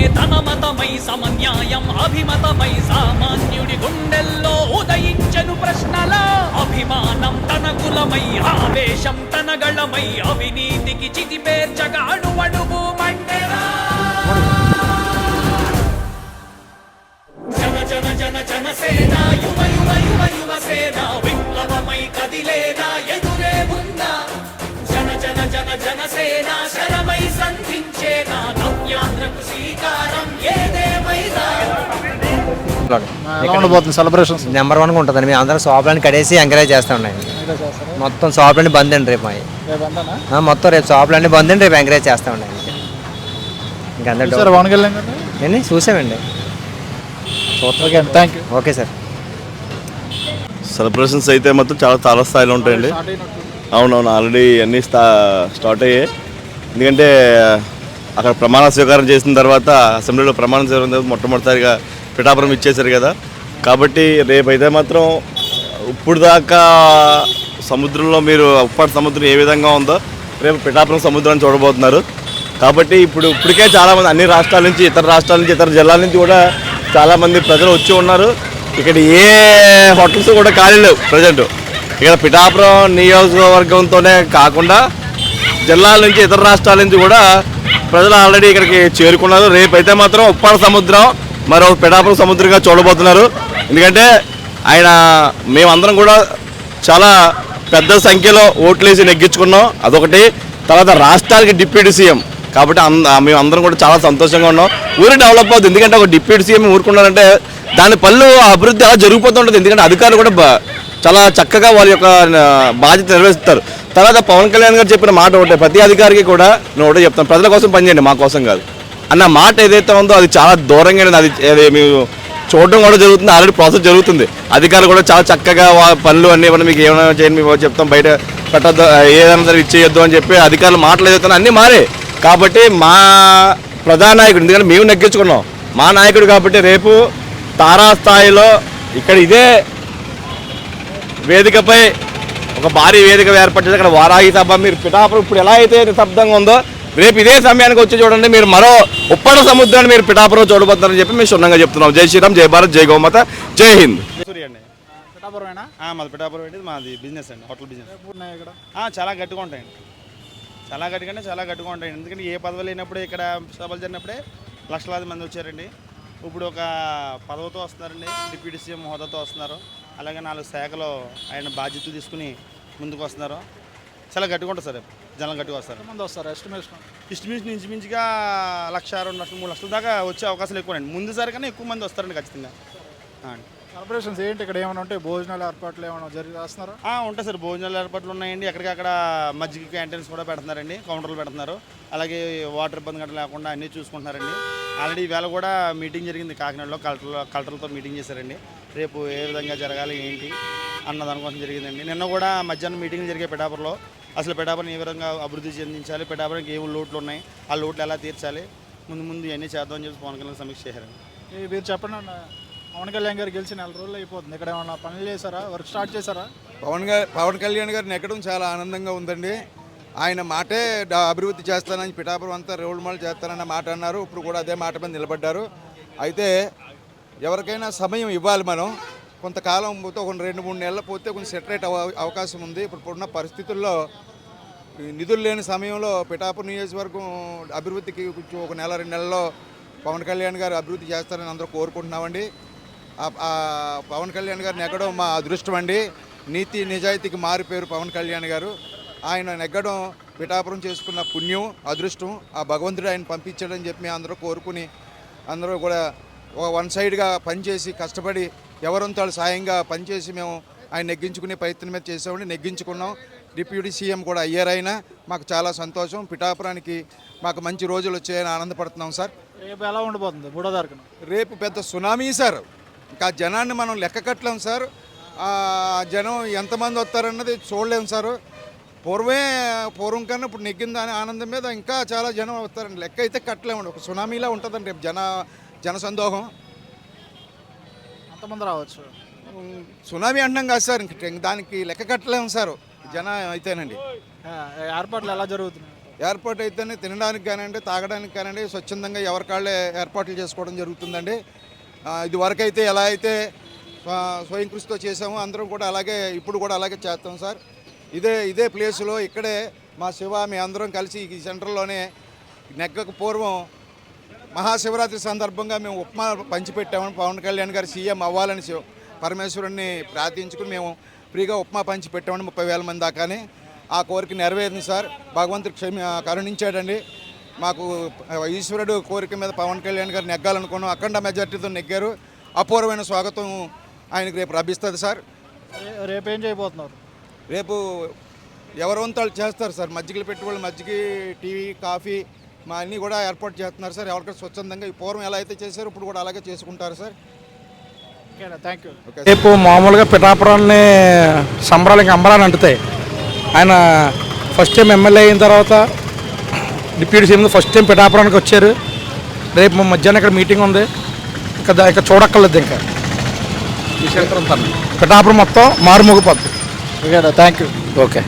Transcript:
జనహితమే తన మతమై సమన్యాయం అభిమతమై సామాన్యుడి గుండెల్లో ఉదయించను ప్రశ్నల. అభిమానం తన కులమై ఆవేశం తన గళమై అవినీతికి చితి పేర్చగా అణువణువు మండెరా జన జన జన జన యువ యువ యువ యువ సేన విప్లవమై కదిలేనా ఎదురే ఉందా జన జన జన జన సేన శరమై నవ్యాంధ్రకు శ్రీకారం. ఉండబోతుంది సెలబ్రేషన్స్ నెంబర్ వన్గా ఉంటుందండి. మేము అందరం షాపులన్నీ కడేసి ఎంకరేజ్ చేస్తూ ఉన్నాయండి మొత్తం షాపులన్నీ బంద్ అండి రేపు మొత్తం రేపు షాపులన్నీ బంద్ అండి రేపు ఎంకరేజ్ చేస్తూ ఉన్నాయండి ఇంకా పవన్ కళ్యాణ్ గారు చూసామండి. Thank you okay sir. Celebrations అయితే మొత్తం చాలా చాలా స్థాయిలో ఉంటాయండి అవునవును ఆల్రెడీ అన్నీ స్టా స్టార్ట్ అయ్యాయి. ఎందుకంటే అక్కడ ప్రమాణ స్వీకారం చేసిన తర్వాత అసెంబ్లీలో ప్రమాణ స్వీకారం మొట్టమొదటిసారిగా పిఠాపురం ఇచ్చేశారు కదా. కాబట్టి రేపైతే మాత్రం ఇప్పుడు దాకా సముద్రంలో మీరు ఉప్పాటి సముద్రం ఏ విధంగా ఉందో రేపు పిఠాపురం సముద్రాన్ని చూడబోతున్నారు. కాబట్టి ఇప్పుడు ఇప్పటికే చాలామంది అన్ని రాష్ట్రాల నుంచి ఇతర రాష్ట్రాల నుంచి ఇతర జిల్లాల నుంచి కూడా చాలామంది ప్రజలు వచ్చి ఉన్నారు. ఇక్కడ ఏ హోటల్స్ కూడా ఖాళీ లేవు ప్రజెంట్. ఇక్కడ పిఠాపురం నియోజకవర్గంతోనే కాకుండా జిల్లాల నుంచి ఇతర రాష్ట్రాల నుంచి కూడా ప్రజలు ఆల్రెడీ ఇక్కడికి చేరుకున్నారు. రేపైతే మాత్రం ఉప్పాడ సముద్రం మరో పిఠాపురం సముద్రంగా చూడబోతున్నారు. ఎందుకంటే ఆయన మేమందరం కూడా చాలా పెద్ద సంఖ్యలో ఓట్లేసి నెగ్గించుకున్నాం. అదొకటి. తర్వాత రాష్ట్రానికి డిప్యూటీ సీఎం. కాబట్టి అంద మేమందరం కూడా చాలా సంతోషంగా ఉన్నాం. ఊరు డెవలప్ అవుతుంది. ఎందుకంటే ఒక డిప్యూటీ సీఎం ఊరుకున్నారంటే దాని పనులు అభివృద్ధి అలా జరిగిపోతుంటుంది. ఎందుకంటే అధికారులు కూడా చాలా చక్కగా వాళ్ళ యొక్క బాధ్యత నిర్వహిస్తారు తర్వాత పవన్ కళ్యాణ్ గారు చెప్పిన మాట ఒకటే ప్రతి అధికారికి కూడా నేను ఒకటే చెప్తాను ప్రజల కోసం పనిచేయండి మా కోసం కాదు. అన్న మాట ఏదైతే ఉందో అది చాలా దూరంగా అది మేము చూడడం కూడా జరుగుతుంది ఆల్రెడీ ప్రాసెస్ జరుగుతుంది. అధికారులు కూడా చాలా చక్కగా పనులు అన్నీ ఇవ్వండి మీకు ఏమైనా చేయండి మేము చెప్తాం బయట పెట్టద్దు ఏదైనా సరే ఇచ్చేయొద్దు అని చెప్పి అధికారులు మాటలు ఏదైతే అన్నీ మారే. కాబట్టి మా ప్రధాన నాయకుడు ఎందుకంటే మేము నెగ్గించుకున్నాం. మా నాయకుడు కాబట్టి రేపు తారాస్థాయిలో ఇక్కడ ఇదే వేదికపై ఒక భారీ వేదిక ఏర్పడింది అక్కడ వారాహి సభ మీరు పిఠాపురం ఇప్పుడు ఎలా అయితే నిశ్శబ్దంగా ఉందో రేపు ఇదే సమయానికి వచ్చి చూడండి మీరు మరో ఉప్పడ సముద్రాన్ని మీరు పిఠాపురం చూడబోతున్నారని చెప్పి మేము క్షుణ్ణంగా చెప్తున్నాం. జై శ్రీరామ్ జై భారత్ జై గోమాత జై హింద్. పిఠాపురమేనా? మాది పిఠాపురం ఏంటి మాది బిజినెస్ అండి హోటల్ బిజినెస్ రేపు ఉన్నాయి ఇక్కడ? ఆ, చాలా గట్టిగా ఉంటాయండి. చాలా గట్టిగా చాలా గట్టిగా ఉంటాయండి. ఎందుకంటే ఏ పదవి లేనప్పుడు ఇక్కడ సభలు జరిగినప్పుడే లక్షలాది మంది వచ్చారండి. ఇప్పుడు ఒక పదవితో వస్తున్నారండి. డిప్యూటీ సీఎం హోదాతో వస్తున్నారు. అలాగే నాలుగు శాఖలో ఆయన బాధ్యతలు తీసుకుని ముందుకు వస్తున్నారు. చాలా గట్టిగా ఉంటుంది సార్. జనం గట్టిగా వస్తారు. ఎంతమంది వస్తారు? ఎస్టిమేషన్ ఇస్టిమేషన్ ఇంచుమించుగా లక్ష రెండు లక్షలు మూడు లక్షల దాకా వచ్చే అవకాశాలు ఎక్కువ అండి ముందు కన్నా ఎక్కువ మంది వస్తారండి ఖచ్చితంగా. అండి. సెలబ్రేషన్స్ ఏంటి? ఇక్కడ ఏమైనా ఉంటాయి భోజనాలు ఏర్పాట్లు ఏమైనా జరిగి చేస్తున్నారా ఆ, ఉంటాయి సార్. భోజనాలు ఏర్పాట్లు ఉన్నాయండి. ఎక్కడికక్కడ మజ్జిగ క్యాంటీన్స్ కూడా పెడుతున్నారండి. కౌంటర్లు పెడుతున్నారు. అలాగే వాటర్ ఇబ్బంది గట్రా లేకుండా అన్నీ చూసుకుంటున్నారండి. ఆల్రెడీ ఈవేళ కూడా మీటింగ్ జరిగింది కాకినాడలో. కలెక్టర్లో కలెక్టర్లతో మీటింగ్ చేశారండి. రేపు ఏ విధంగా జరగాలి ఏంటి అన్న దానికోసం జరిగిందండి. నిన్న కూడా మధ్యాహ్నం మీటింగ్ జరిగే పిఠాపురంలో అసలు పిఠాపురం ఏ విధంగా అభివృద్ధి చెందించాలి పిఠాపురంకి ఏం లోట్లు ఉన్నాయి ఆ లోట్లు ఎలా తీర్చాలి ముందు ముందు ఇవన్నీ చేద్దామని చెప్పి పవన్ కళ్యాణ్ సమీక్ష చేశారండి. ఈ మీరు చెప్పండి అన్న. పవన్ కళ్యాణ్ గారు గెలిచి నెల రోజులు అయిపోతుంది. ఇక్కడ ఏమైనా పనులు చేశారా? వర్క్ స్టార్ట్ చేశారా? పవన్ గారు పవన్ కళ్యాణ్ గారిని ఎక్కడం చాలా ఆనందంగా ఉందండి. ఆయన మాటే అభివృద్ధి చేస్తానని పిఠాపురం అంతా రోడ్ మాల్ చేస్తానన్న మాట అన్నారు. ఇప్పుడు కూడా అదే మాట మీద నిలబడ్డారు. అయితే ఎవరికైనా సమయం ఇవ్వాలి మనం. కొంతకాలం పోతే ఒక రెండు మూడు నెలలు పోతే కొంచెం సెటరేట్ అవకాశం ఉంది. ఇప్పుడు ఉన్న పరిస్థితుల్లో నిధులు లేని సమయంలో పిఠాపురం నియోజకవర్గం అభివృద్ధికి కొంచెం ఒక నెల రెండు నెలల్లో పవన్ కళ్యాణ్ గారు అభివృద్ధి చేస్తారని అందరూ కోరుకుంటున్నామండి. పవన్ కళ్యాణ్ గారు నెగ్గడం మా అదృష్టం అండి. నీతి నిజాయితీకి మారి పేరు పవన్ కళ్యాణ్ గారు. ఆయన నెగ్గడం పిఠాపురం చేసుకున్న పుణ్యం అదృష్టం. ఆ భగవంతుడు ఆయన పంపించాడని చెప్పి మేము అందరూ కోరుకుని అందరూ కూడా ఒక వన్ సైడ్గా పనిచేసి కష్టపడి ఎవరంతాడు సాయంగా పనిచేసి మేము ఆయన నెగ్గించుకునే ప్రయత్నం మీద చేసామండి నెగ్గించుకున్నాం. డిప్యూటీ సీఎం కూడా అయ్యారైనా మాకు చాలా సంతోషం. పిఠాపురానికి మాకు మంచి రోజులు వచ్చాయని ఆనందపడుతున్నాం సార్. రేపు ఎలా ఉండబోతుంది? మూడో తారీఖున రేపు పెద్ద సునామీ సార్. ఇంకా జనాన్ని మనం లెక్క కట్టలేం సార్. ఆ జనం ఎంతమంది వస్తారన్నది చూడలేం సార్. పూర్వమే పూర్వం కన్నా ఇప్పుడు నెగ్గిన దాని ఆనందం మీద ఇంకా చాలా జనం వస్తారండి. లెక్క అయితే కట్టలేమండి. ఒక సునామీలా ఉంటుందండి రేపు జన జన సందోహం ఎంతమంది రావచ్చు సునామీ అంటున్నాం కాదు సార్. ఇంక దానికి లెక్క కట్టలేము సార్. జన అయితేనండి. ఏర్పాట్లు ఎలా జరుగుతున్నాయి? ఏర్పాటు అయితేనే తినడానికి కానివ్వండి తాగడానికి కానివ్వండి స్వచ్ఛందంగా ఎవరికాళ్ళే ఏర్పాట్లు చేసుకోవడం జరుగుతుందండి. ఇది వరకైతే ఎలా అయితే స్వయం కృషితో చేసామో అందరం కూడా అలాగే ఇప్పుడు కూడా అలాగే చేస్తాం సార్. ఇదే ఇదే ప్లేస్లో ఇక్కడే మా శివ మీ అందరం కలిసి ఈ సెంటర్లోనే నెగ్గకు పూర్వం మహాశివరాత్రి సందర్భంగా మేము ఉప్మా పంచిపెట్టామని పవన్ కళ్యాణ్ గారు సీఎం అవ్వాలని శివ పరమేశ్వరుణ్ణి ప్రార్థించుకుని మేము ఫ్రీగా ఉప్మా పంచిపెట్టామని ముప్పై వేల మంది దాకానే ఆ కోరిక నెరవేరింది సార్. భగవంతుడు క్షమి కరుణించాడండి. మాకు ఈశ్వరుడు కోరిక మీద పవన్ కళ్యాణ్ గారు నెగ్గాలనుకున్నాం. అఖండ మెజార్టీతో నెగ్గారు. అపూర్వమైన స్వాగతం ఆయనకు రేపు లభిస్తుంది సార్. రేపు ఏం చేయబోతున్నారు? రేపు ఎవరి వంతాలు చేస్తారు సార్. మజ్జిగలు పెట్టుబడులు మజ్జిగ టీ కాఫీ మా అన్నీ కూడా ఏర్పాటు చేస్తున్నారు సార్. ఎవరికైనా స్వచ్ఛందంగా ఈ పూర్వం ఎలా అయితే చేశారో ఇప్పుడు కూడా అలాగే చేసుకుంటారు సార్. ఓకేనా థ్యాంక్ యూ. ఓకే రేపు మామూలుగా పిఠాపురాన్ని సంబరాలు ఇంకా అంబరాన్ని అంటుతాయి. ఆయన ఫస్ట్ టైం ఎమ్మెల్యే అయిన తర్వాత డిప్యూటీ సీఎం ఫస్ట్ టైం పిఠాపురానికి వచ్చారు. రేపు మా మధ్యాహ్నం ఇక్కడ మీటింగ్ ఉంది. ఇంకా దా- ఇంకా చూడక్కర్లేదు ఇంకా. పిఠాపురం మొత్తం మారుమోగిపోద్ది థ్యాంక్ యూ ఓకే.